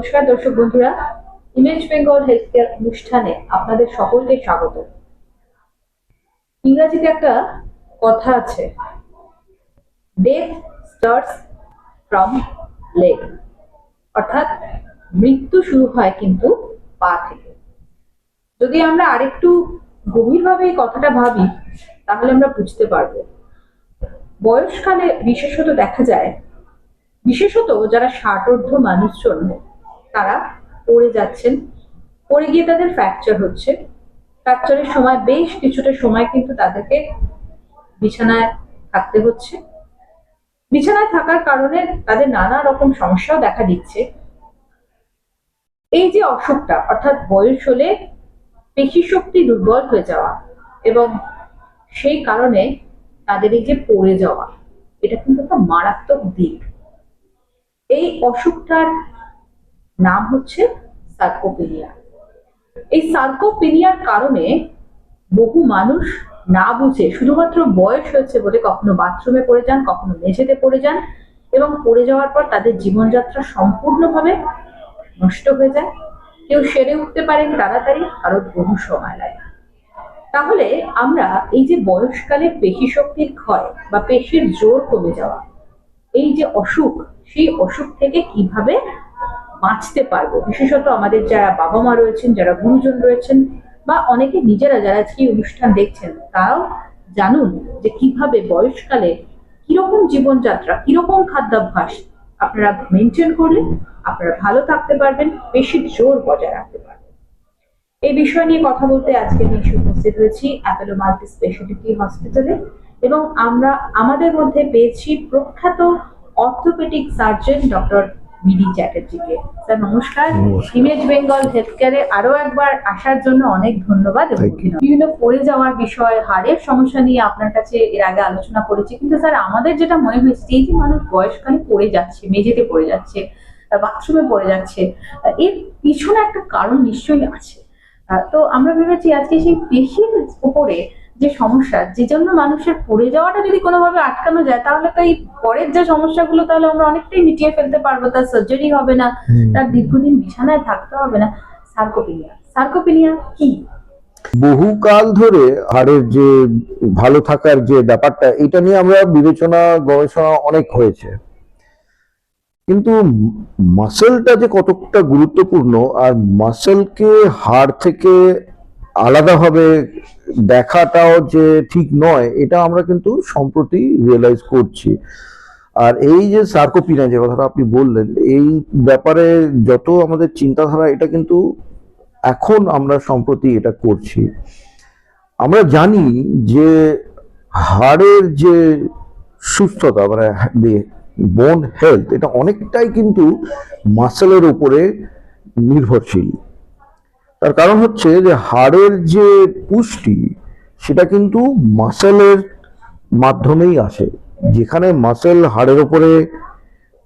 নমস্কার দর্শক বন্ধুরা ইমেজ বেঙ্গল হেলথ কেয়ার অনুষ্ঠানে আপনাদের সকলকে স্বাগত। ইংরাজিতে একটা কথা আছে ডেথ স্টার্টস ফ্রম লেগ অর্থাৎ মৃত্যু শুরু হয় কিন্তু পা থেকে। যদি আমরা আরেকটু গভীরভাবে এই কথাটা ভাবি, তাহলে আমরা বুঝতে পারব। বয়সকালে বিশেষত দেখা যায়, বিশেষত যারা ষাটোর্ধ্ব মানুষজন তারা পড়ে যাচ্ছেন। পড়ে গিয়ে তাদের ফ্র্যাকচার হচ্ছে। ফ্র্যাকচারের সময় বেশ কিছুটা সময় কিন্তু তাদেরকে বিছানায় থাকতে হচ্ছে। বিছানায় থাকার কারণে তাদের নানা রকম সমস্যাও দেখা দিচ্ছে। এই যে অসুখটা, অর্থাৎ বয়স হলে পেশি শক্তি দুর্বল হয়ে যাওয়া এবং সেই কারণে তাদের এই যে পড়ে যাওয়া, এটা কিন্তু একটা মারাত্মক দিক। এই অসুখটার নাম হচ্ছে সার্কোপিনিয়া। এই সার্কোপিনিয়ার কারণে বহু মানুষ না বুঝে শুধুমাত্র বয়স হয়েছে বলে কখনো বাথরুমে পড়ে যান, কখনো মেঝেতে পড়ে যান এবং পড়ে যাওয়ার পর তাদের জীবনযাত্রা সম্পূর্ণভাবে নষ্ট হয়ে যায়। কেউ সেরে উঠতে পারেন তাড়াতাড়ি কারোর বহু সময় লাগে তাহলে আমরা এই যে বয়সকালে পেশি শক্তির ক্ষয় বা পেশির জোর কমে যাওয়া, এই যে অসুখ, সেই অসুখ থেকে কীভাবে বাঁচতে পারব। বিশেষত আমাদের যারা বাবা মা রয়েছেন, যারা গুরুজন রয়েছেন, বা অনেকে নিজেরা যারা আজকে অনুষ্ঠান দেখছেন, তারাও জানুন যে কীভাবে বয়সকালে কীরকম জীবনযাত্রা, কীরকম খাদ্যাভ্যাস আপনারা মেনটেন করলে আপনারা ভালো থাকতে পারবেন, বেশি জোর বজায় রাখতে পারবেন। এই বিষয় নিয়ে কথা বলতে আজকে আমি এসে উপস্থিত হয়েছি অ্যাপেলো মাল্টি স্পেশালিটি হসপিটালে এবং আমরা, আমাদের মধ্যে পেয়েছি প্রখ্যাত অর্থোপেডিক সার্জন ডক্টর বিডি চ্যাটার্জিকে স্যার নমস্কার। ইমেজ বেঙ্গল হেলথ কেয়ারে আরও একবার আসার জন্য অনেক ধন্যবাদ। বিভিন্ন পড়ে যাওয়ার বিষয় হাড়ের সমস্যা নিয়ে আপনার কাছে এর আগে আলোচনা করেছি কিন্তু স্যার আমাদের যেটা মনে হয়েছে এই যে মানুষ বয়সকালে পড়ে যাচ্ছে মেঝেতে পড়ে যাচ্ছে বাথরুমে পড়ে যাচ্ছে এর পিছনে একটা কারণ নিশ্চয়ই আছে তো আমরা ভেবেছি আজকে সেই পেশির উপরে যে সমস্যা যে জন্য মানুষের পড়ে যাওয়াটা যদি কোনোভাবে আটকানো যায় তাহলে তো এই পরের যে সমস্যাগুলো তাহলে আমরা অনেকটাই মিটিয়ে ফেলতে পারব। তার সার্জারি হবে না তার দীর্ঘদিন বিছানায় থাকতে হবে না। সার্কোপিনিয়া সার্কোপিনিয়া কি? বহুকাল ধরে হাড়ের যে ভালো থাকার যে ব্যাপারটা এটা নিয়ে আমরা বিবেচনা গবেষণা অনেক হয়েছে। কিন্তু মাসেলটা যে কতটা গুরুত্বপূর্ণ আর মাসেলকে হাড় থেকে আলাদাভাবে দেখাটাও যে ঠিক নয়, এটা আমরা কিন্তু সম্প্রতি রিয়েলাইজ করছি। আর এই যে সার্কোপিনা যে কথাটা আপনি বললেন, এই ব্যাপারে যত আমাদের চিন্তাধারা, এটা কিন্তু এখন আমরা সম্প্রতি এটা করছি। আমরা জানি যে হাড়ের যে সুস্থতা মানে বোন হেলথ এটা অনেকটাই কিন্তু মাসেলের উপরে নির্ভরশীল। তার কারণ হচ্ছে যে হাড়ের যে পুষ্টি, সেটা কিন্তু মাসেলের মাধ্যমেই আসে। যেখানে মাসেল হাড়ের উপরে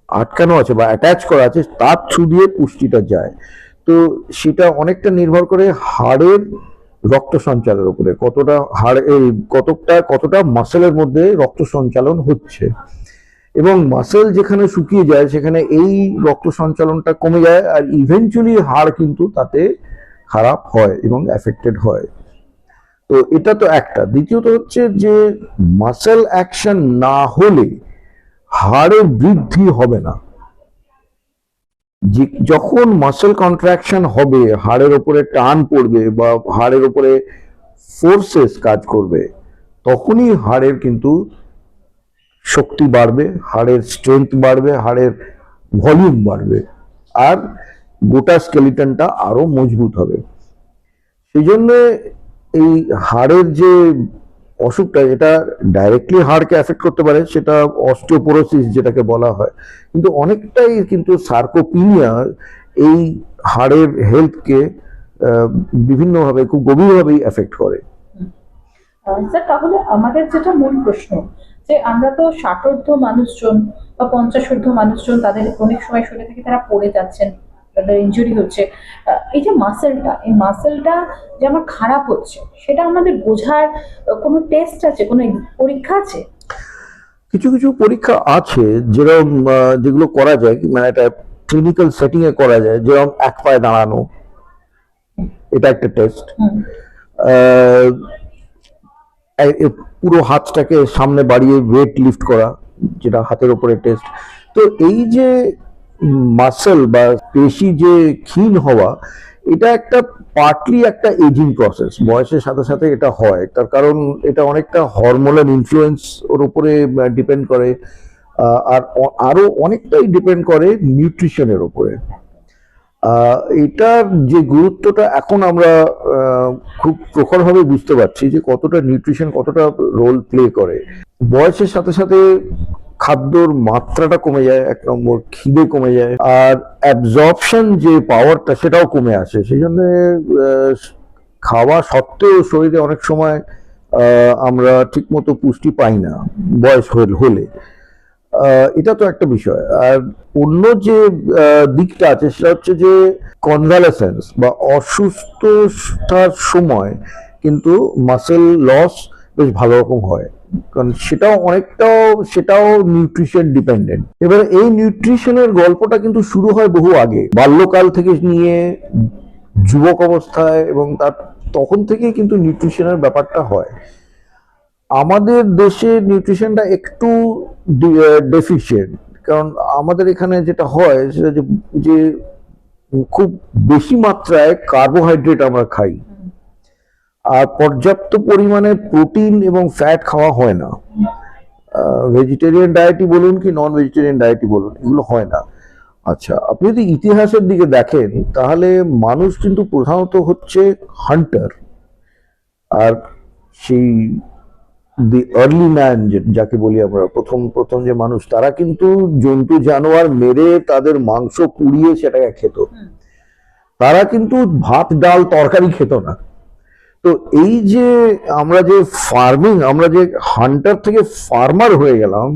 আটকানো আছে বা অ্যাটাচ করা আছে, তার থ্রু দিয়ে পুষ্টিটা যায়। তো সেটা অনেকটা নির্ভর করে হাড়ের রক্ত সঞ্চালনের উপরে, কতটা হাড়, এই কতটা কতটা মাসেলের মধ্যে রক্ত সঞ্চালন হচ্ছে। এবং মাসেল যেখানে শুকিয়ে যায়, সেখানে এই রক্ত সঞ্চালনটা কমে যায়, আর ইভেনচুয়ালি হাড় কিন্তু তাতে খারাপ হয় এবং এফেক্টেড হয়। তো এটা তো একটা। দ্বিতীয়ত হচ্ছে যে মাসেল অ্যাকশন না হলে হাড়ের বৃদ্ধি হবে না। যখন মাসেল কন্ট্রাকশন হবে, হাড়ের উপরে টান পড়বে বা হাড়ের উপরে ফোর্সেস কাজ করবে, তখনই হাড়ের কিন্তু শক্তি বাড়বে, হাড়ের স্ট্রেংথ বাড়বে, হাড়ের ভলিউম বাড়বে। আর গোটা স্কেলিটনটা আরও মজবুত হবে। সেই জন্য এই হাড়ের যে অসুখটা, এটা ডাইরেক্টলি হাড়কে অ্যাফেক্ট করতে পারে, সেটা অস্টিওপোরোসিস যেটাকে বলা হয়। কিন্তু অনেকটাই কিন্তু সার্কোপিনিয়া এই হাড়ের হেলথকে বিভিন্নভাবে, খুব গভীরভাবেই এফেক্ট করে। স্যার তাহলে আমাদের যেটা মূল প্রশ্ন, যে আমরা তো ষাটোর্ধ্ব মানুষজন বা পঞ্চাশোর্ধ্ব মানুষজন, তাদের অনেক সময় শুনে থাকি তারা পড়ে যাচ্ছেন। তাদের ইনজুরি হচ্ছে এই যে মাসেলটা এই মাসেলটা যে আমার খারাপ হচ্ছে সেটা আমাদের বোঝার কোনো টেস্ট আছে কোনো পরীক্ষা আছে? কিছু কিছু পরীক্ষা আছে যেরকম যেগুলো করা যায় মানে একটা ক্লিনিক্যাল সেটিং এ করা যায় যেরকম এক পায়ে দাঁড়ানো এটা একটা টেস্ট পুরো হাতটাকে সামনে বাড়িয়ে ওয়েট লিফট করা যেটা হাতের উপরে টেস্ট তো এই যে মাসেল বা পেশি যে ক্ষীণ হওয়া এটা একটা পার্টলি একটা এজিং প্রসেস বয়সের সাথে সাথে এটা হয়। তার কারণ এটা অনেকটা হরমোনাল ইনফ্লুয়েন্স ওর উপরে ডিপেন্ড করে। আর অ- আরও অনেকটাই ডিপেন্ড করে নিউট্রিশনের আহ, এটার যে গুরুত্বটা এখন আমরা খুব প্রখরভাবে বুঝতে পারছি যে কতটা নিউট্রিশন কতটা রোল প্লে করে। বয়সের সাথে সাথে খাদ্যর মাত্রাটা কমে যায়, এক নম্বর খিদে কমে যায়, আর অ্যাবজর্পশন যে পাওয়ারটা সেটাও কমে আসে। সেই জন্য খাওয়া সত্ত্বেও শরীরে অনেক সময় আমরা ঠিকমতো পুষ্টি পাই না, বয়স হল- এটা তো একটা বিষয়। আর অন্য যে দিকটা আছে, সেটা হচ্ছে যে কনভালেসেন্স বা অসুস্থতার সময় কিন্তু মাসেল লস বেশ ভালো রকম হয়। কারণ সেটাও অনেকটাও, সেটাও নিউট্রিশন ডিপেন্ডেন্ট এবারে এই নিউট্রিশনের গল্পটা কিন্তু শুরু হয় বহু আগে। বাল্যকাল থেকে নিয়ে যুবক অবস্থায় এবং তার তখন থেকেই কিন্তু নিউট্রিশনের ব্যাপারটা হয়। আমাদের দেশে নিউট্রিশনটা একটু ডেফিসিয়েন্ট কারণ আমাদের এখানে যেটা হয়, সেটা যে যে খুব বেশি মাত্রায় কার্বোহাইড্রেট আমরা খাই। আর পর্যাপ্ত পরিমাণে প্রোটিন এবং ফ্যাট খাওয়া হয় না। ভেজিটেরিয়ান ডায়েটই বলুন কি নন ভেজিটেরিয়ান ডায়েটই বলুন এগুলো হয় না। আচ্ছা আপনি যদি ইতিহাসের দিকে দেখেন তাহলে মানুষ কিন্তু প্রধানত হচ্ছে হান্টার আর সেই দি আর্লি ম্যান যাকে বলি আমরা প্রথম প্রথম যে মানুষ তারা কিন্তু জন্তু জানোয়ার মেরে তাদের মাংস পুড়িয়ে সেটাকে খেত। তারা কিন্তু ভাত ডাল তরকারি খেত না। তো এই যে আমরা যে ফার্মিং আমরা যে হান্টার থেকে ফার্মার হয়ে গেলাম,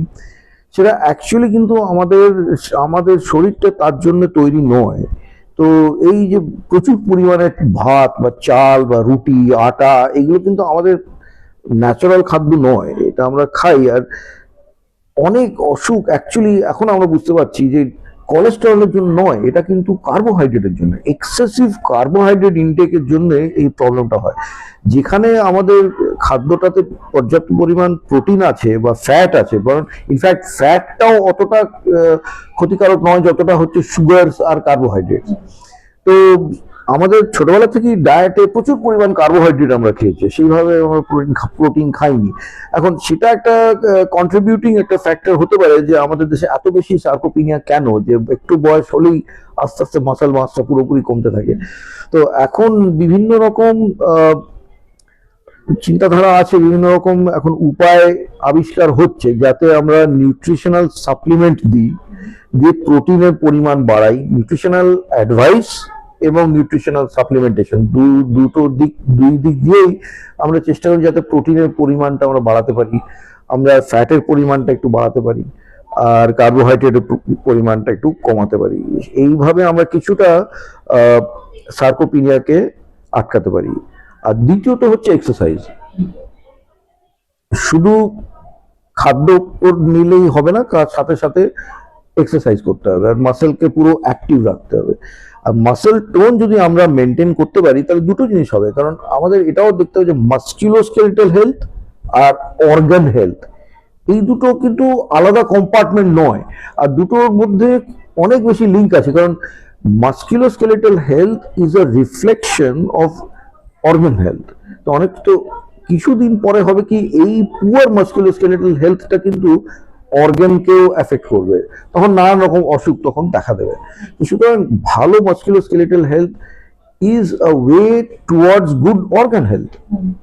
সেটা অ্যাকচুয়ালি কিন্তু আমাদের আমাদের শরীরটা তার জন্য তৈরি নয়। তো এই যে প্রচুর পরিমাণে ভাত বা চাল বা রুটি, আটা, এগুলো কিন্তু আমাদের ন্যাচারাল খাদ্য নয়, এটা আমরা খাই। আর অনেক অসুখ অ্যাকচুয়ালি এখন আমরা বুঝতে পারছি যে কোলেস্টেরলের জন্য নয়, এটা কিন্তু কার্বোহাইড্রেটের জন্য। এক্সেসিভ কার্বোহাইড্রেট ইনটেকের জন্য এই প্রবলেমটা হয়। যেখানে আমাদের খাদ্যটাতে পর্যাপ্ত পরিমাণ প্রোটিন আছে বা ফ্যাট আছে কারণ ইনফ্যাক্ট ফ্যাটটাও অতটা ক্ষতিকারক নয়, যতটা হচ্ছে সুগার আর কার্বোহাইড্রেট তো আমাদের ছোটবেলা থেকেই ডায়েটে প্রচুর পরিমাণ কার্বোহাইড্রেট আমরা খেয়েছি, সেইভাবে আমরা প্রোটিন প্রোটিন খাইনি। এখন সেটা একটা কন্ট্রিবিউটিং একটা ফ্যাক্টর হতে পারে যে আমাদের দেশে এত বেশি সার্কোপিনিয়া কেন? যে একটু বয়স হলেই আস্তে আস্তে মাসাল মাসটা পুরোপুরি কমতে থাকে। তো এখন বিভিন্ন রকম চিন্তাধারা আছে, বিভিন্ন রকম এখন উপায় আবিষ্কার হচ্ছে যাতে আমরা নিউট্রিশনাল সাপ্লিমেন্ট দিই দিয়ে প্রোটিনের পরিমাণ বাড়াই। নিউট্রিশনাল অ্যাডভাইস এবং নিউট্রিশনাল সাপ্লিমেন্টেশন দুটো দিক, দুই দিক দিয়েই আমরা চেষ্টা করি যাতে প্রোটিনের পরিমাণটা আমরা বাড়াতে পারি, আমরা ফ্যাটের পরিমাণটা একটু বাড়াতে পারি, আর কার্বোহাইড্রেটের পরিমাণটা একটু কমাতে পারি। এইভাবে আমরা কিছুটা সার্কোপিনিয়াকে আটকাতে পারি। আর দ্বিতীয়ত হচ্ছে এক্সারসাইজ শুধু খাদ্য নিলেই হবে না, তার সাথে সাথে এক্সারসাইজ করতে হবে আর মাসেলকে পুরো অ্যাক্টিভ রাখতে হবে। আর মাসেল টোন যদি আমরা মেনটেন করতে পারি, তাহলে দুটো জিনিস হবে। কারণ আমাদের এটাও দেখতে হবে যে মাস্কিউলোস্কেলেটাল হেলথ আর অর্গান হেলথ এই দুটো কিন্তু আলাদা কম্পার্টমেন্ট নয়। আর দুটোর মধ্যে অনেক বেশি লিঙ্ক আছে। কারণ musculoskeletal health is a reflection of organ health তো অনেক তো কিছুদিন পরে হবে কি এই পুয়ার মাস্কুলোস্কেলেটাল হেলথটা কিন্তু অর্গানকেও এফেক্ট করবে। তখন নানান রকম অসুখ তখন দেখা দেবে। সুতরাং ভালো musculoskeletal health is a way towards good organ health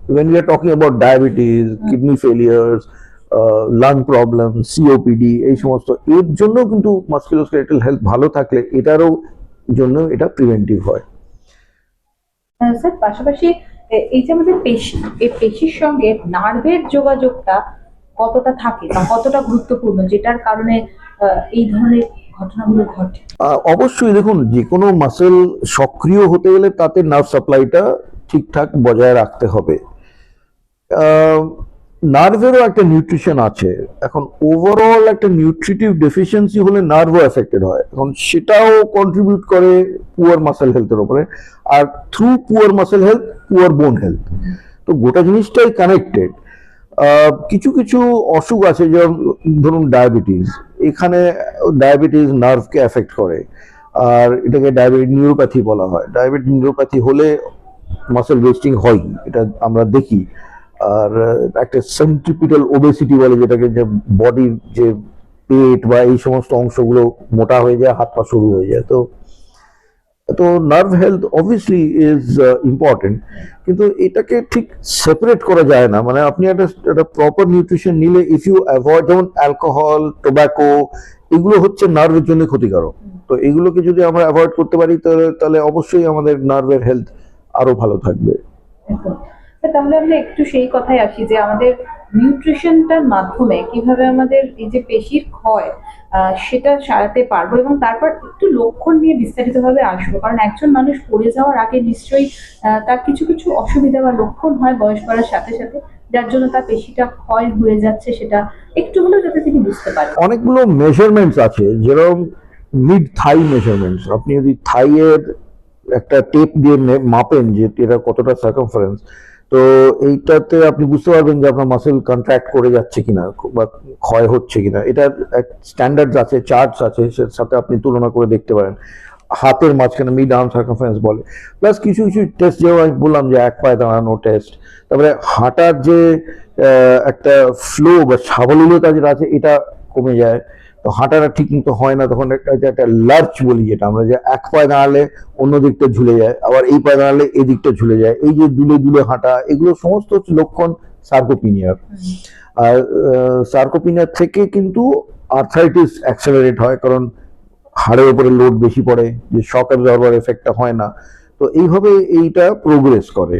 we are talking about diabetes, kidney failures, uh, lung problems, COPD এই সমস্ত এর জন্য কিন্তু মাস্কুলোস্কেলেটাল হেলথ ভালো থাকলে এটারও জন্য এটা প্রিভেন্টিভ হয়। স্যার পাশাপাশি এই যে আমাদের পেশি এই পেশির সঙ্গে নার্ভের যোগাযোগটা কতটা থাকে বা কতটা গুরুত্বপূর্ণ যেটার কারণে এই ধরনের ঘটনাগুলো ঘটে? অবশ্যই দেখুন যে কোনো মাসেল সক্রিয় হতে গেলে তাতে নার্ভ সাপ্লাইটা ঠিকঠাক বজায় রাখতে হবে। নার্ভেরও একটা নিউট্রিশন আছে। এখন ওভারঅল একটা নিউট্রিটিভ ডেফিসিয়েন্সি হলে নার্ভও এফেক্টেড হয়। এখন সেটাও কন্ট্রিবিউট করে পুয়ার মাসেল হেলথের ওপরে। আর through poor muscle health poor bone health তো গোটা জিনিসটাই কানেক্টেড কিছু কিছু অসুখ আছে, যেমন ধরুন ডায়াবেটিস। এখানে ডায়াবেটিস নার্ভকে এফেক্ট করে। আর এটাকে ডায়াবেটিক নিউরোপ্যাথি বলা হয়। ডায়াবেটিক নিউরোপ্যাথি হলে মাসেল ওয়েস্টিং হয় এটা আমরা দেখি। আর একটা সেন্ট্রিপিটাল ওবেসিটি বলে, যেটাকে যে বডির যে পেট বা এই সমস্ত অংশগুলো মোটা হয়ে যায়, হাত পা সরু হয়ে যায়। তো তো nerve health obviously is important কিন্তু এটাকে ঠিক সেপারেট করা যায় না। মানে আপনি একটা একটা প্রপার নিউট্রিশন নিলে ইফ ইউ অ্যাভয়েড যেমন অ্যালকোহল টোব্যাকো এগুলো হচ্ছে নার্ভের জন্য ক্ষতিকারক। তো এগুলোকে যদি আমরা অ্যাভয়েড করতে পারি, তাহলে অবশ্যই আমাদের নার্ভের হেলথ আরও ভালো থাকবে। তাহলে আমরা একটু সেই কথাই আসি যে আমাদের নিউট্রিশনটার মাধ্যমে কীভাবে আমাদের এই যে পেশির ক্ষয় সেটা সারাতে পারব এবং তারপর একটু লক্ষণ নিয়ে বিস্তারিতভাবে আসব। কারণ একজন মানুষ পড়ে যাওয়ার আগে নিশ্চয়ই তার কিছু কিছু অসুবিধা বা লক্ষণ হয় বয়স বাড়ার সাথে সাথে, যার জন্য তার পেশিটা ক্ষয় হয়ে যাচ্ছে সেটা একটু হলেও যাতে তিনি বুঝতে পারেন। অনেকগুলো মেজারমেন্টস আছে, যেরকম মিড থাই মেজারমেন্টস আপনি যদি থাইয়ের একটা টেপ দিয়ে মাপেন যে এটা কতটা সার্কামফারেন্স তো এইটাতে আপনি বুঝতে পারবেন যে আপনার মাসেল কন্ট্রাক্ট করে যাচ্ছে কিনা, বা ক্ষয় হচ্ছে কিনা। এটার স্ট্যান্ডার্ডস আছে চার্টস আছে, সের সাথে আপনি তুলনা করে দেখতে পারেন। হাতের মাঝখানে মিড আর্ম সার্কামফারেন্স বলে। প্লাস কিছু কিছু টেস্ট যেমন আমি বললাম যে এক পায়ে দাঁড়ানো টেস্ট তারপরে হাঁটার যে একটা ফ্লো বা সাবলীলতা যেটা আছে, এটা কমে যায়। তো হাঁটাটা ঠিক মতো হয় না, তখন একটা একটা লার্চ বলি যেটা, আমরা যে এক পায়ে দাঁড়ালে অন্য দিকটা ঝুলে যায়, আবার এই পায়ে দাঁড়ালে এই দিকটা ঝুলে যায়, এই যে দুলে দুলে হাঁটা, এগুলো সমস্ত হচ্ছে লক্ষণ সার্কোপিনিয়ার আর সার্কোপিনিয়ার থেকে কিন্তু আর্থাইটিস অ্যাক্সেলারেট হয়, কারণ হাড়ের উপরে লোড বেশি পড়ে, যে শক অ্যাবজর্বার এফেক্টটা হয় না। তো এইভাবে এইটা প্রোগ্রেস করে।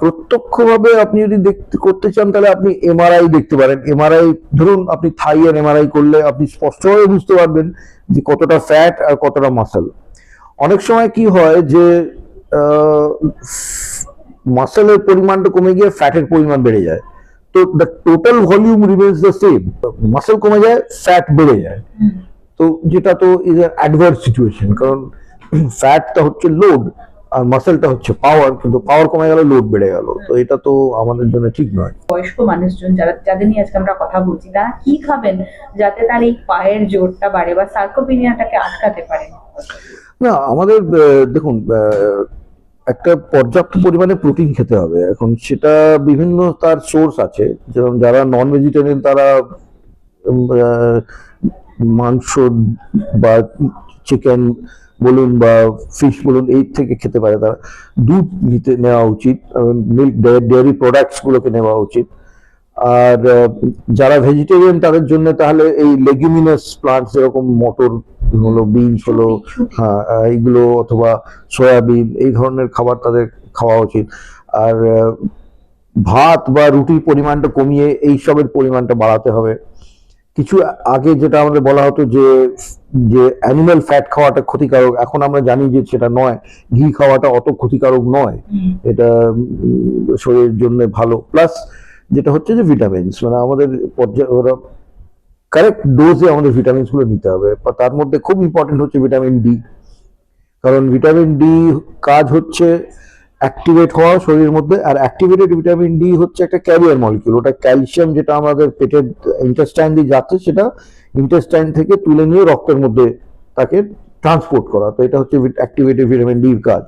প্রত্যক্ষভাবে আপনি যদি দেখতে করতে চান তাহলে আপনি এমআরআই দেখতে পারেন। এমআরআই ধরুন আপনি থাই এর এমআরআই করলে আপনি স্পষ্টভাবে বুঝতে পারবেন যে কতটা ফ্যাট আর কতটা মাসেল অনেক সময় কি হয় যে মাসেলের পরিমাণটা কমে গিয়ে ফ্যাটের পরিমাণ বেড়ে যায়। তো the total volume remains the same muscle কমে যায় ফ্যাট বেড়ে যায়। তো যেটা তো ইজ অ্যাডভার্স সিচুয়েশন কারণ ফ্যাটটা হচ্ছে লোড আর মাসেলটা হচ্ছে পাওয়ার কিন্তু পাওয়ার কমে গেল লোড বেড়ে গেল। তো এটা তো আমাদের জন্য ঠিক নয়। বয়স্ক মানুষজন যারা যাদের নিয়ে আজকে আমরা কথা বলছি তারা কি খাবেন যাতে তার এই পায়ের জোরটা বাড়ে বা সার্কোপিনিয়াটাকে আটকাতে পারে? না আমাদের দেখুন একটা পর্যাপ্ত পরিমাণে প্রোটিন খেতে হবে। এখন সেটা বিভিন্ন তার সোর্স আছে। যেমন যারা নন ভেজিটেরিয়ান তারা মাংস বা চিকেন বলুন বা ফিশ বলুন, এই থেকে খেতে পারে তারা। দুধ নিতে নেওয়া উচিত মিল্ক ডেয়ারি প্রোডাক্টস গুলোকে নেওয়া উচিত। আর যারা ভেজিটেরিয়ান তাদের জন্য তাহলে এই লেগুমিনাস প্লান্টস যেরকম মটর হলো বিনস হলো হ্যাঁ এইগুলো অথবা সয়াবিন এই ধরনের খাবার তাদের খাওয়া উচিত। আর ভাত বা রুটির পরিমাণটা কমিয়ে এই সবের পরিমাণটা বাড়াতে হবে। কিছু আগে যেটা আমাদের বলা হতো যে যে অ্যানিমাল ফ্যাট খাওয়াটা ক্ষতিকারক এখন আমরা জানি যে সেটা নয়। ঘি খাওয়াটা অত ক্ষতিকারক নয়। এটা শরীরের জন্য ভালো। প্লাস যেটা হচ্ছে যে ভিটামিনস মানে আমাদের পর্যায়ে কারেক্ট ডোজে আমাদের ভিটামিনসগুলো নিতে হবে। তার মধ্যে খুব ইম্পর্টেন্ট হচ্ছে ভিটামিন ডি কারণ ভিটামিন ডি কাজ হচ্ছে অ্যাক্টিভেট হওয়া শরীরের মধ্যে, আর অ্যাক্টিভেটেড ভিটামিন ডি হচ্ছে একটা ক্যারিয়ার মলিকিউল ওটা ক্যালসিয়াম যেটা আমাদের পেটের ইন্টেস্টাইন দিয়ে যাচ্ছে, সেটা ইন্টেস্টাইন থেকে তুলে নিয়ে রক্তের মধ্যে তাকে ট্রান্সপোর্ট করা। তো এটা হচ্ছে অ্যাক্টিভেটেড ভিটামিন ডির কাজ।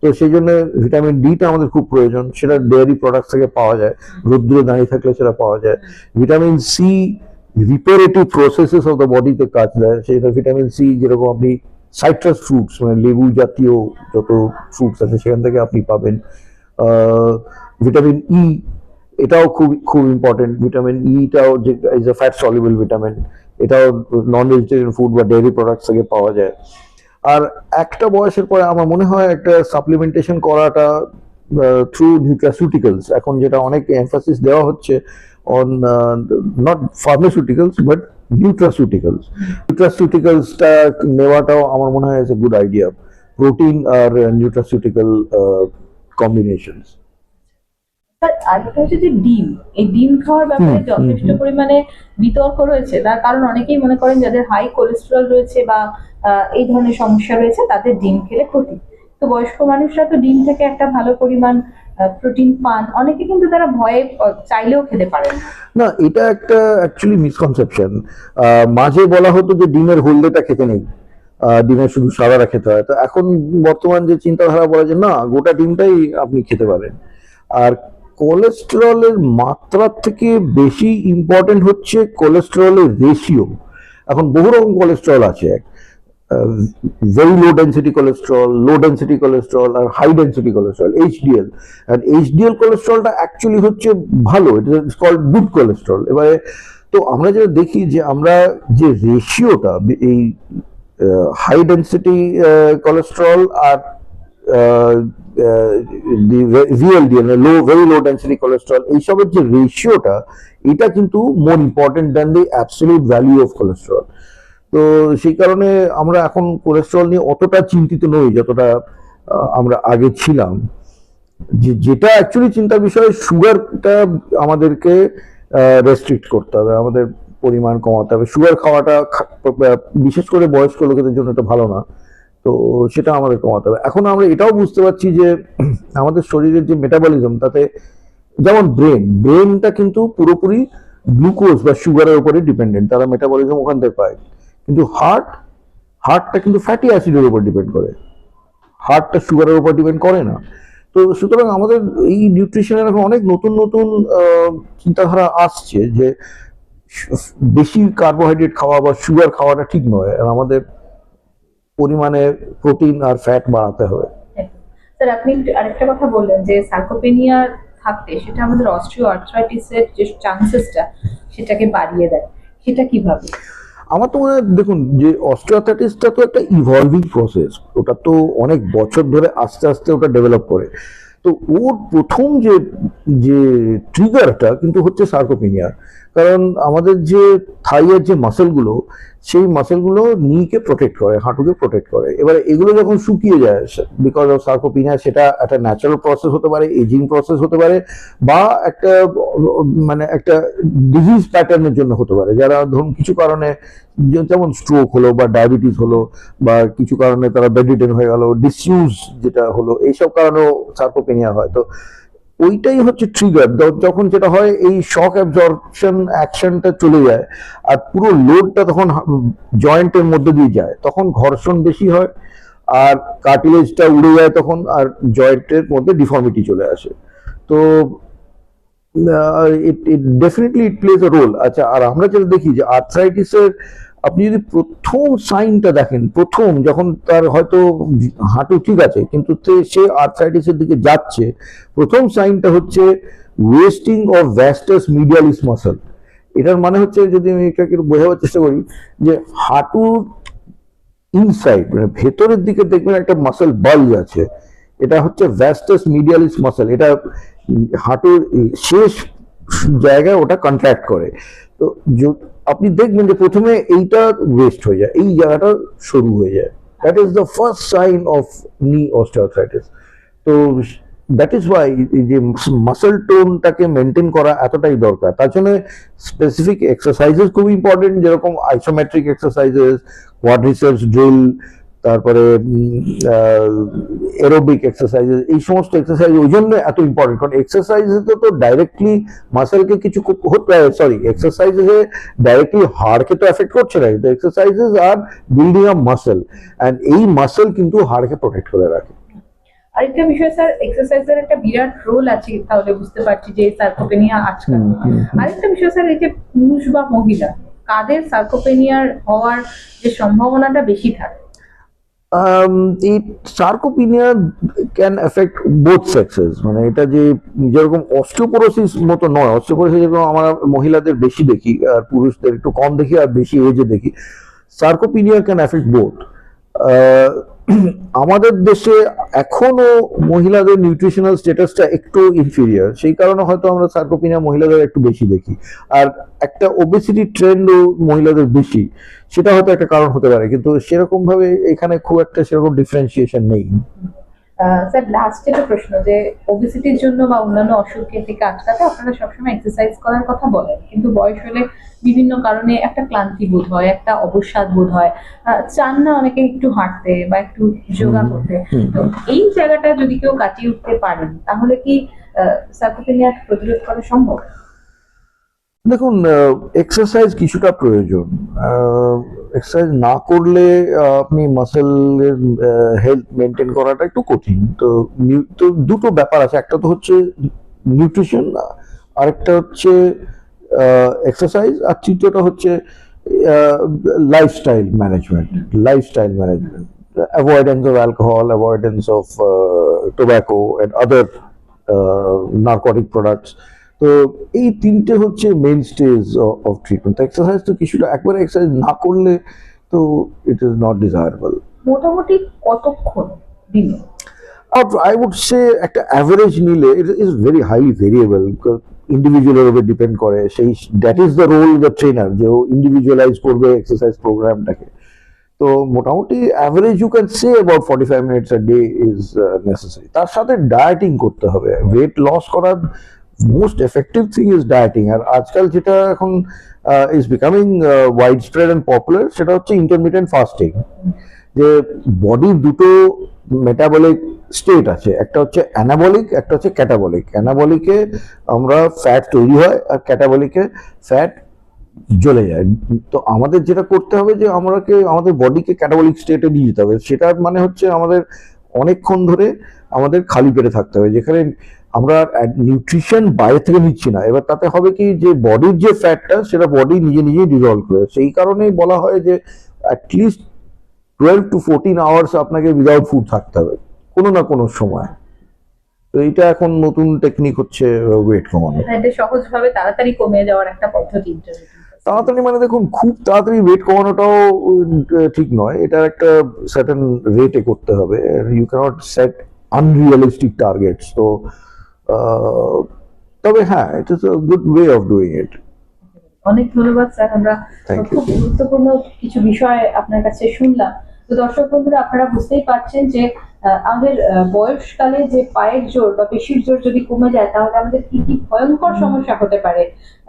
তো সেই জন্য ভিটামিন ডিটা আমাদের খুব প্রয়োজন। সেটা ডেয়ারি প্রোডাক্টস থেকে পাওয়া যায় রোদ্দুরে দাঁড়িয়ে থাকলে সেটা পাওয়া যায়। Vitamin C reparative processes of the বডিতে কাজ দেয়। সেটা ভিটামিন সি যেরকম আপনি সাইট্রাস ফ্রুটস মানে লেবু জাতীয় যত ফ্রুটস আছে, সেখান থেকে আপনি পাবেন। ভিটামিন ই এটাও খুব খুব ইম্পর্টেন্ট ভিটামিন ইটাও যে is a fat soluble vitamin এটাও নন ভেজিটেরিয়ান ফুড বা ডেয়ারি প্রোডাক্টস থেকে পাওয়া যায়। আর একটা বয়সের পরে আমার মনে হয় একটা সাপ্লিমেন্টেশন করাটা থ্রু নিউট্রাসিউটিক্যালস এখন যেটা অনেক এমফাসিস দেওয়া হচ্ছে on not pharmaceuticals but nutraceuticals নিউট্রাসিউটিক্যালসটা নেওয়াটাও আমার মনে হয় গুড আইডিয়া প্রোটিন আর নিউট্রাসিউটিক্যাল কম্বিনেশনস আরেকটা হচ্ছে যে ডিম। এই ডিম খাওয়ার ব্যাপারে যথেষ্ট পরিমাণে বিতর্ক রয়েছে। তার কারণ অনেকেই মনে করেন যাদের হাই কোলেস্টেরল রয়েছে বা আহ, এই ধরনের সমস্যা রয়েছে তাদের ডিম খেলে ক্ষতি। তো বয়স্ক মানুষরা তো ডিম থেকে একটা ভালো পরিমাণ প্রোটিন পান, অনেকে কিন্তু তারা ভয়ে চাইলেও খেতে পারেন না। এটা একটা অ্যাকচুয়ালি মিসকনসেপশন মাঝে বলা হতো যে ডিমের হলদেটা খেতে নেই। ডিমের শুধু সাদাটা খেতে হয়। তো এখন বর্তমান যে চিন্তাধারা বলে যে, না, গোটা ডিমটাই আপনি খেতে পারেন। আর কোলেস্টেরলের মাত্রার থেকে বেশি ইম্পর্টেন্ট হচ্ছে কোলেস্টেরলের রেশিও এখন বহু রকম কোলেস্টেরল আছে। Very low density cholesterol low density cholesterol আর হাই ডেন্সিটি কোলেস্ট্রল এইচডিএল আর এইচডিএল কোলেস্ট্রলটা অ্যাকচুয়ালি হচ্ছে ভালো এটা কল্ড গুড কোলেস্ট্রল এবারে তো আমরা যেটা দেখি যে আমরা যে রেশিওটা এই হাই ডেন্সিটি কোলেস্ট্রল আর VLDL low very low density cholesterol এইসবের যে রেশিওটা এটা কিন্তু more important than the absolute value of cholesterol তো সেই কারণে আমরা এখন কোলেস্ট্রল নিয়ে অতটা চিন্তিত নই, যতটা আমরা আগে ছিলাম। যে, যেটা অ্যাকচুয়ালি চিন্তার বিষয় সুগারটা আমাদেরকে রেস্ট্রিক্ট করতে হবে, আমাদের পরিমাণ কমাতে হবে। সুগার খাওয়াটা বিশেষ করে বয়স্ক লোকেদের জন্য এটা ভালো না। তো সেটা আমাদের কমাতে হবে। এখন আমরা এটাও বুঝতে পারছি যে, আমাদের শরীরের যে মেটাবলিজম তাতে যেমন ব্রেন ব্রেনটা কিন্তু পুরোপুরি গ্লুকোজ বা সুগারের উপরে ডিপেন্ডেন্ট তারা মেটাবলিজম ওখান থেকে পায়। কিন্তু হার্ট হার্টটা কিন্তু ফ্যাটি অ্যাসিডের উপর ডিপেন্ড করে। হার্টটা সুগারের উপর ডিপেন্ড করে না। তো সুতরাং আমাদের এই নিউট্রিশনের এখন অনেক নতুন নতুন চিন্তাধারা আসছে যে বেশি কার্বোহাইড্রেট খাওয়া বা সুগার খাওয়াটা ঠিক নয়। আর আমাদের পরিমাণে প্রোটিন আর ফ্যাট বাড়াতে হবে। স্যার, আপনি আরেকটা কথা বললেন যে সার্কোপেনিয়া থাকতে সেটা আমাদের অস্ট্রিও আর্থ্রাইটিসের যে চান্সেসটা সেটাকে বাড়িয়ে দেয়। সেটা কীভাবে? আমার তো মনে হয়, দেখুন, যে অস্ট্রিওথ্রাইটিসটা তো একটা ইভলভিং প্রসেস ওটা তো অনেক বছর ধরে আস্তে আস্তে ওটা ডেভেলপ করে। তো ওর প্রথম যে যে ট্রিগারটা কিন্তু হচ্ছে সার্কোপিনিয়া কারণ আমাদের যে থাইয়ের যে মাসেলগুলো, সেই মাসেলগুলো নিকে প্রোটেক্ট করে, হাঁটুকে প্রোটেক্ট করে। এবার এগুলো যখন শুকিয়ে যায় বিকজ অফ সার্কোপিনিয়া সেটা একটা ন্যাচারাল প্রসেস হতে পারে এজিং প্রসেস হতে পারে, বা একটা মানে একটা ডিজিজ প্যাটার্নের জন্য হতে পারে। যারা ধরুন কিছু কারণে যেমন স্ট্রোক হলো বা ডায়াবেটিস হলো, বা কিছু কারণে তারা বেডিটেন হয়ে গেল ডিসইউজ যেটা হলো, এইসব কারণেও সার্কোপেনিয়া হয়। তো ওইটাই হচ্ছে ট্রিগার যখন যেটা হয়, এই শক অ্যাবজর্পশন অ্যাকশনটা চলে যায় আর পুরো লোডটা তখন জয়েন্টের মধ্যে দিয়ে যায়। তখন ঘর্ষণ বেশি হয় আর কার্টিলেজটা উড়ে যায় তখন আর জয়েন্টের মধ্যে ডিফর্মিটি চলে আসে। তো it definitely it plays a role আচ্ছা আর আমরা যেটা দেখি যে আর্থ্রাইটিসের আপনি যদি প্রথম সাইনটা দেখেন, প্রথম যখন তার হয়তো হাঁটু ঠিক আছে, কিন্তু সে আর্থ্রাইটিসের দিকে যাচ্ছে, প্রথম সাইনটা হচ্ছে wasting of vastus medialis muscle এটার মানে হচ্ছে যদি আমি এটাকে একটু বোঝাবার চেষ্টা করি, যে হাঁটুর ইনসাইড মানে ভেতরের দিকে দেখবেন একটা মাসেল বাল্জ আছে, এটা হচ্ছে ভ্যাস্টাস মিডিয়ালিস মাসেল এটা হাঁটুর শেষ জায়গায় ওটা কন্ট্রাক্ট করে। তো আপনি দেখবেন যে প্রথমে এইটা ওয়েস্ট হয়ে যায়, এই জায়গাটা সরু হয়ে যায়। That is the first sign of knee osteoarthritis তো দ্যাট ইজ ওয়াই যে মাসেল টোনটাকে মেনটেন করা এতটাই দরকার। তার জন্য স্পেসিফিক এক্সারসাইজেস খুব ইম্পর্টেন্ট যেরকম আইসোমেট্রিক এক্সারসাইজেস কোয়াড্রিসেপস ড্রিল তারপরে এরোবিক এক্সারসাইজেস এই সমস্ত এক্সারসাইজ ওই জন্য এত ইম্পর্টেন্ট কারণ এক্সারসাইজে তো ডাইরেক্টলি মাসেলকে কিছু সরি এক্সারসাইজে ডাইরেক্টলি হাড়কে তো এফেক্ট করছে না কিন্তু এক্সারসাইজেস আর বিল্ডিং আপ মাসেল অ্যান্ড এই মাসেল কিন্তু হাড়কে প্রোটেক্ট করে রাখে। আরেকটা বিষয় স্যার এক্সারসাইজের একটা বিরাট রোল আছে তাহলে বুঝতে পারছি যে সার্কোপেনিয়া আজকাল। আরেকটা বিষয় স্যার এই যে পুরুষ বা মহিলা কাদের সার্কোপেনিয়ার হওয়ার যে সম্ভাবনাটা বেশি থাকে? এই sarcopenia can affect both sexes মানে এটা যে যেরকম অস্টিওপোরোসিস মতো নয় অস্টিওপোরোসিস যেরকম আমরা মহিলাদের বেশি দেখি, আর পুরুষদের একটু কম দেখি, আর বেশি এজে দেখি সার্কোপিনিয়া ক্যান এফেক্ট বোথ আমাদের দেশে এখনও মহিলাদের নিউট্রিশনাল স্ট্যাটাসটা একটু ইনফিরিয়ার সেই কারণে হয়তো আমরা সার্কোপিনিয়া মহিলাদের একটু বেশি দেখি। আর একটা ওবেসিটি ট্রেন্ডও মহিলাদের বেশি, সেটা হয়তো একটা কারণ হতে পারে, কিন্তু সেরকমভাবে এখানে খুব একটা সেরকম ডিফারেন্সিয়েশন নেই। স্যার লাস্ট একটা প্রশ্ন যে ওবেসিটির জন্য বা অন্যান্য অসুখের থেকে আটকাতে আপনারা সবসময় এক্সারসাইজ করার কথা বলেন কিন্তু বয়স হলে বিভিন্ন কারণে একটা ক্লান্তি বোধ হয় একটা অবসাদ বোধ হয় চান না অনেকে একটু হাঁটতে বা একটু যোগা করতে। তো এই জায়গাটা যদি কেউ কাটিয়ে উঠতে পারেন তাহলে কি সার্কোপেনিয়া প্রতিরোধ করা সম্ভব? দেখুন এক্সারসাইজ কিছুটা প্রয়োজন। এক্সারসাইজ না করলে আপনি মাসেলের হেলথ মেনটেন করাটা একটু কঠিন। তো তো দুটো ব্যাপার আছে। একটা তো হচ্ছে নিউট্রিশন আরেকটা হচ্ছে এক্সারসাইজ আর তৃতীয়টা হচ্ছে lifestyle management lifestyle management avoidance of alcohol avoidance of tobacco and other narcotic products তো এই তিনটে হচ্ছে main stage of treatment exercise তো কিছুটা একবার এক্সারসাইজ না করলে তো ইট ইজ নট ডিজায়ারেবল মোটামুটি কতক্ষণ দিনে? আই উড সে একটা অ্যাভারেজ নিলে it is very highly variable ইন্ডিভিজুয়ালের উপর ডিপেন্ড করে। সেই that is the role the trainer যে ও ইন্ডিভিজুয়ালাইজ করবে এক্সারসাইজ প্রোগ্রামটাকে তো মোটামুটি average you can say about forty five minutes a day is necessary তার সাথে ডায়েটিং করতে হবে। ওয়েট লস করার most effective thing is dieting আর আজকাল যেটা এখন is becoming widespread and popular সেটা হচ্ছে ইন্টারমিডিয়েন্ট ফাস্টিং যে বডির দুটো মেটাবলিক স্টেট আছে। একটা হচ্ছে অ্যানাবলিক একটা হচ্ছে ক্যাটাবলিক অ্যানাবলিকে আমরা ফ্যাট তৈরি হয় আর ক্যাটাবলিকে ফ্যাট জ্বলে যায়। তো আমাদের যেটা করতে হবে যে আমরাকে আমাদের বডিকে ক্যাটাবলিক স্টেটে নিয়ে যেতে হবে। সেটার মানে হচ্ছে আমাদের অনেকক্ষণ ধরে আমাদের খালি পেটে থাকতে হবে। যেখানে আমরা নিউট্রিশন বাইরে থেকে নিচ্ছি না। এবার তাতে হবে কি যে বডির যে ফ্যাটটা সেটা বডি নিজে নিজেই ডিজলভ করে। সেই কারণেই বলা হয় যে at least twelve to fourteen hours আপনাকে উইদাউট ফুড থাকতে হবে কোনো না কোনো সময়। তো এইটা এখন নতুন টেকনিক হচ্ছে ওয়েট কমানো এটা সহজভাবে তাড়াতাড়ি কমে যাওয়ার একটা পদ্ধতি তাড়াতাড়ি মানে দেখুন খুব তাড়াতাড়ি ওয়েট কমানোটাও ঠিক নয়। এটা একটা সার্টেন রেটে করতে হবে। You can't set unrealistic targets তো তবে হ্যাঁ is a good way of doing it অনেক ধন্যবাদ স্যার। আমরা খুব গুরুত্বপূর্ণ কিছু বিষয় আপনার কাছে শুনলাম। তো দর্শক বন্ধুরা আপনারা বুঝতেই পারছেন যে আমাদের বয়সকালে যে পায়ের জোর বা পেশির জোর যদি কমে যায় তাহলে আমাদের কি কি ভয়ঙ্কর সমস্যা হতে পারে?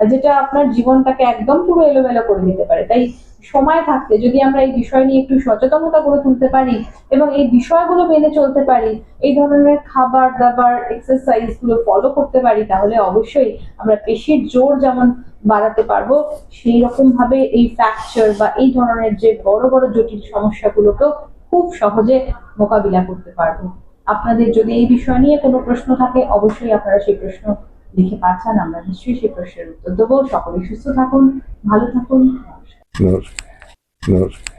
যেটা আপনার জীবনটাকে একদম পুরো এলোমেলো করে দিতে পারে। তাই সময় থাকতে যদি আমরা এই বিষয় নিয়ে একটু সচেতনতা গড়ে তুলতে পারি এবং এই বিষয়গুলো মেনে চলতে পারি এই ধরনের খাবার দাবার এক্সারসাইজগুলো ফলো করতে পারি তাহলে অবশ্যই আমরা পেশির জোর যেমন বাড়াতে পারব সেই রকম ভাবে এই ফ্র্যাকচার বা এই ধরনের যে বড় বড় জটিল সমস্যাগুলোকেও খুব সহজে মোকাবিলা করতে পারব। আপনাদের যদি এই বিষয় নিয়ে কোনো প্রশ্ন থাকে, অবশ্যই আপনারা সেই প্রশ্ন লিখে পাঠান, আমরা নিশ্চয়ই সেই প্রশ্নের উত্তর দেবো। সকলে সুস্থ থাকুন, ভালো থাকুন নমস্কার। নমস্কার।